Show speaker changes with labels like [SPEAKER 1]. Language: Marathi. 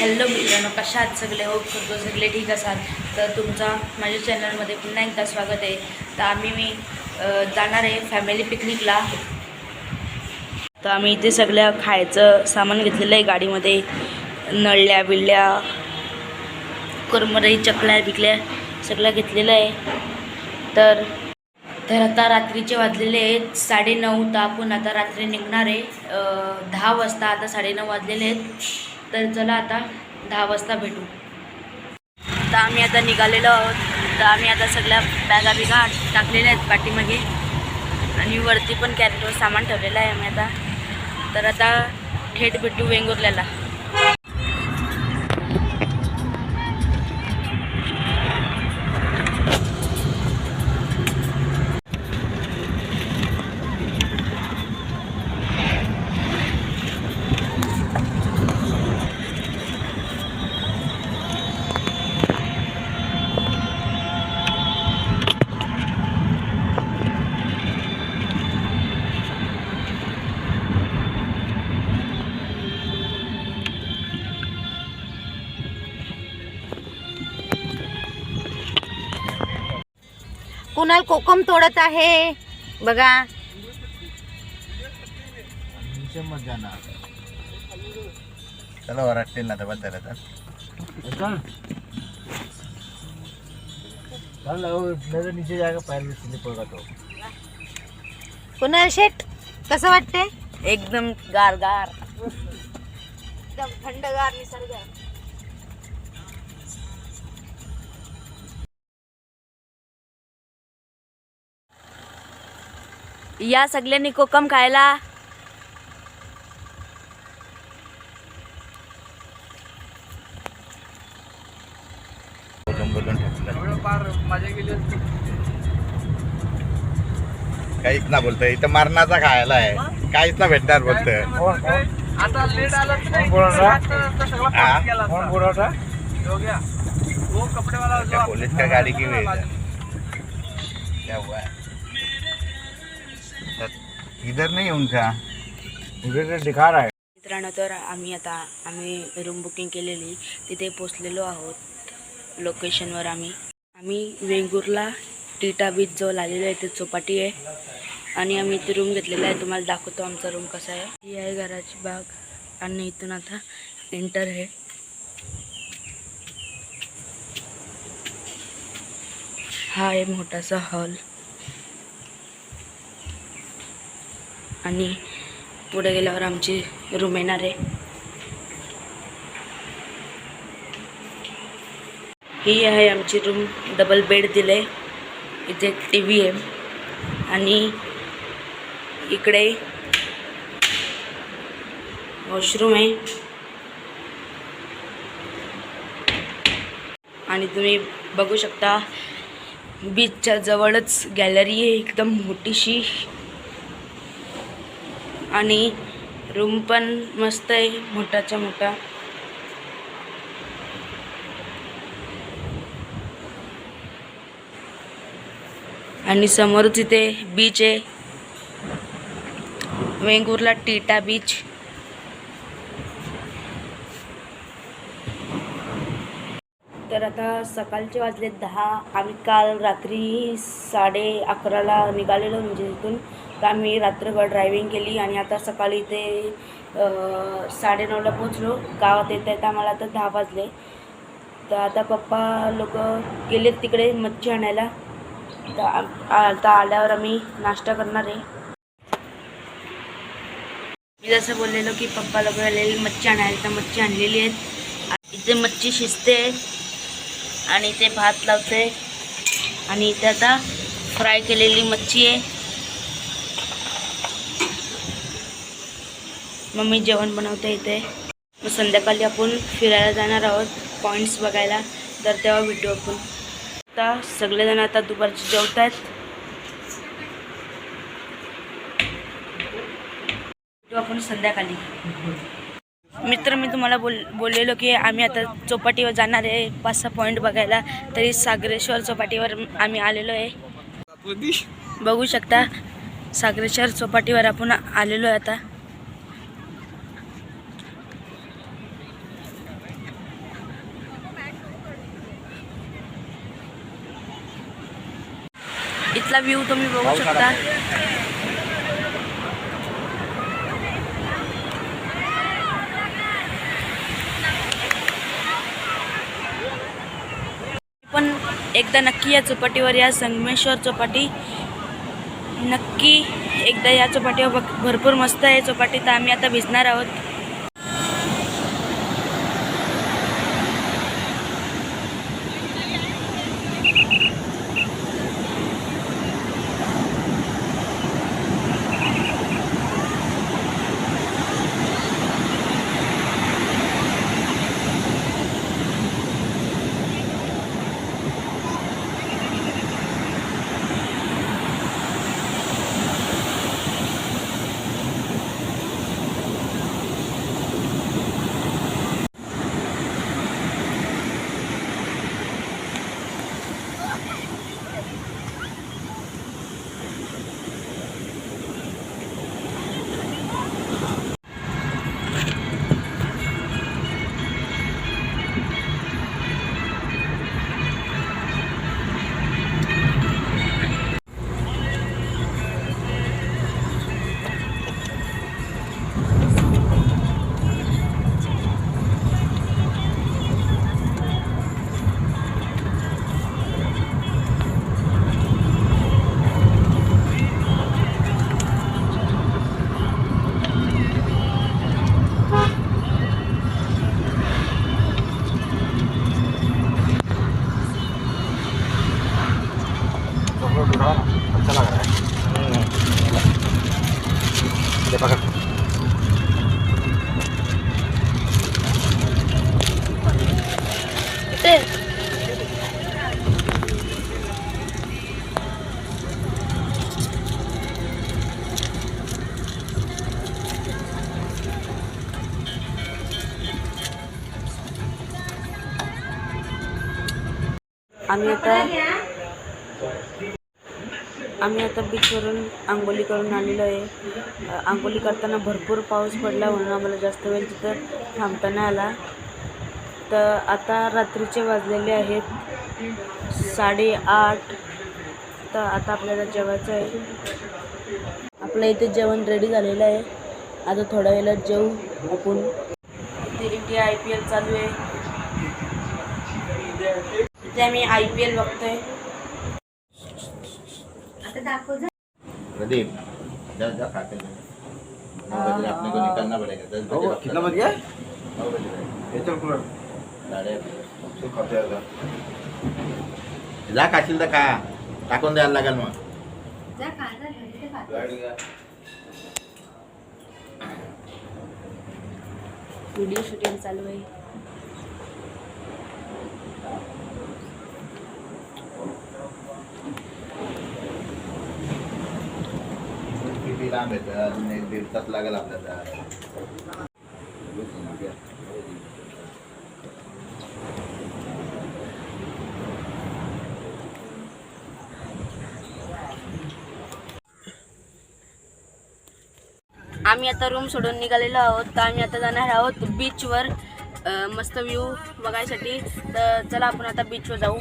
[SPEAKER 1] हॅलो मित्रांनो कशा आहात सगळे? होप करतो सगळे ठीक असाल. तर तुमचा माझ्या चॅनलमध्ये पुन्हा एकदा स्वागत आहे. तर आम्ही मी जाणार आहे फॅमिली पिकनिकला तर आम्ही इथे सगळ्या खायचं सामान घेतलेलं आहे गाडीमध्ये. नळल्या बिळल्या कुरमरई चकल्या बिकल्या सगळ्या घेतलेलं आहे. तर तर आता रात्रीचे वाजलेले आहेत साडेनऊ. तर आपण आता रात्री निघणार आहे दहा वाजता. आता साडेनऊ वाजलेले आहेत. तर चला आता दहा वाजता भेटू. तर आम्ही आता निघालेलो आहोत. तर आम्ही आता सगळ्या बॅगा बिगा टाकलेल्या आहेत पाठीमागे. आणि वरती पण कॅरेटवर सामान ठेवलेलं आहे आम्ही आता. तर आता थेट भेटू वेंगुर्ल्याला.
[SPEAKER 2] कुणाल कोकम तोडत आहे. बघा.
[SPEAKER 3] नीचे मत जाना चलो वरट्टेल ना तर. आता चल नजर नीचे होगा तो
[SPEAKER 2] कुणाल शेट कसं वाटते
[SPEAKER 1] एकदम गार गार
[SPEAKER 2] एकदम थंडगार निसर्ग
[SPEAKER 1] या सगळ्यांनी कोकम खायला.
[SPEAKER 3] काहीच ना बोलतोय इथं मरणाचा खायला आहे. काहीच ना भेटणार बोलतोय.
[SPEAKER 4] आता लेट आला
[SPEAKER 3] हा? क्या पुलिस का गाड़ी की हुई है क्या हुआ है? सर, इधर नाही उनका। उधर दिखा रहा है।
[SPEAKER 1] मित्रांनो तर आम्ही आता आम्ही रूम बुकिंग केलेली. तिथे पोचलेलो आहोत. लोकेशनवर आम्ही. आम्ही वेंगुर्ला टीटा बीच जवळ आलेलो आहे. ते चौपाटी आहे. आणि आम्ही इथे रूम घेतलेला आहे. तुम्हाला दाखवतो आमचा रूम कसा आहे. ही आहे घराची बाग. आणि इथून आता एंटर आहे हा आहे मोठासा हॉल आणि पुढे गेल्यावर आमची रूम येणार आहे. ही आहे आमची रूम डबल बेड दिले इथे टी व्ही आहे. आणि इकडे वॉशरूम आहे. आणि तुम्ही बघू शकता बीचच्या जवळच गॅलरी आहे. एकदम मोठीशी. आणि रूम पण मस्त आहे मोठाच्या मोठा. आणि समोर तिथे बीच आहे. वेंगुर्ला टीटा बीच तर आता सकाळचे वाजले दहा. आम्ही काल रात्री साडे अकराला निघालेलो म्हणजे इथून. तर आम्ही रात्रभर ड्रायव्हिंग केली आणि आता सकाळी ते साडे साडेनऊला पोचलो गावात येता येता आम्हाला आता दहा वाजले. तर आता पप्पा लोक गेलेत तिकडे मच्छी आणायला. तर आता आल्यावर आम्ही नाश्ता करणार आहे. मी जसं बोललेलो की पप्पा लोक आलेली मच्छी आणायला तर मच्छी आणलेली आहेत. इथे मच्छी शिजते. आणि इथे भात लावते. आणि इथे आता फ्राय केलेली मच्छी आहे. मम्मी जेवण बनवते इथे. मग संध्याकाळी आपण फिरायला जाणार आहोत. पॉईंट्स बघायला. तर तेव्हा व्हिडिओ आपण आता सगळेजण आता दुपारचे जेवत आहेत भेटू आपण संध्याकाळी. मित्र मी तुम्हाला बोल बोललेलो की आम्ही आता चौपाटीवर जाणार आहे. पाच सहा पॉईंट बघायला. तरी सागरेश्वर चौपाटीवर आम्ही आलेलो आहे. बघू शकता. सागरेश्वर चौपाटीवर आपण आलेलो आहे आता. इथला व्ह्यू तुम्ही बघू शकता. एकदा नक्की या चौपाटीवर या संगमेश्वर चौपाटी. नक्की एकदा या चौपाटीवर भरपूर मस्त आहे चौपाटी. तर आम्ही आता भिजणार आहोत. आम्ही आता आम्ही आता बीचवरून आंघोली करून आलेलो आहे. आंघोली करताना भरपूर पाऊस पडला म्हणून आम्हाला जास्त वेळ तिथं थांबता नाही आला. तर आता रात्रीचे वाजलेले आहेत साडेआठ. तर आता आपल्याला जेवायचं आहे. आपलं इथे जेवण रेडी झालेलं आहे. आता थोड्या वेळात जेऊ आपण. इथे इंडिया आय पी एल चालू आहे. इथे आम्ही आय पी एल बघतोय.
[SPEAKER 3] प्रदीप जा जा खाते. हैं। नौ बजे अपने को निकलना पड़ेगा दस बजे वक्त
[SPEAKER 4] कितना
[SPEAKER 3] लगा।
[SPEAKER 4] बज गया
[SPEAKER 3] नौ बजे गए।
[SPEAKER 4] ये चल कूलर
[SPEAKER 3] साडे आठ. जा खाशील तर खा. टाकून द्यायला लागेल मग.
[SPEAKER 1] व्हिडिओ शूटिंग चालू आहे.
[SPEAKER 3] काम येतं अजून एक दीड तास लागेल आपल्याला.
[SPEAKER 1] आम्ही आता रूम सोडून निघालेलो आहोत तर आम्ही आता जाणार आहोत बीचवर मस्त व्ह्यू बघायसाठी. तर चला आपण आता बीचवर जाऊ.